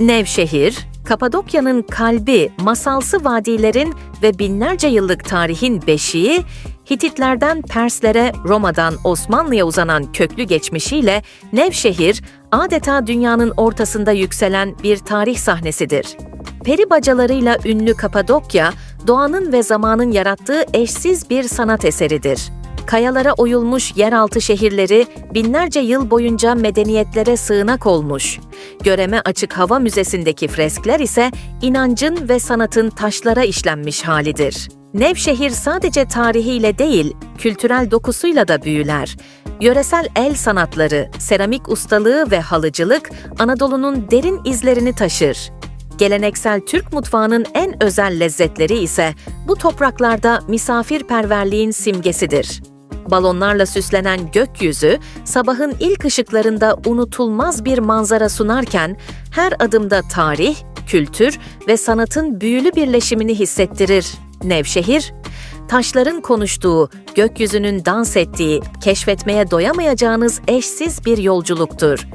Nevşehir, Kapadokya'nın kalbi, masalsı vadilerin ve binlerce yıllık tarihin beşiği, Hititlerden Perslere, Roma'dan Osmanlı'ya uzanan köklü geçmişiyle Nevşehir, adeta dünyanın ortasında yükselen bir tarih sahnesidir. Peri bacalarıyla ünlü Kapadokya, doğanın ve zamanın yarattığı eşsiz bir sanat eseridir. Kayalara oyulmuş yeraltı şehirleri binlerce yıl boyunca medeniyetlere sığınak olmuş. Göreme Açık Hava Müzesi'ndeki freskler ise inancın ve sanatın taşlara işlenmiş halidir. Nevşehir sadece tarihiyle değil, kültürel dokusuyla da büyüler. Yöresel el sanatları, seramik ustalığı ve halıcılık Anadolu'nun derin izlerini taşır. Geleneksel Türk mutfağının en özel lezzetleri ise bu topraklarda misafirperverliğin simgesidir. Balonlarla süslenen gökyüzü, sabahın ilk ışıklarında unutulmaz bir manzara sunarken, her adımda tarih, kültür ve sanatın büyülü birleşimini hissettirir. Nevşehir, taşların konuştuğu, gökyüzünün dans ettiği, keşfetmeye doyamayacağınız eşsiz bir yolculuktur.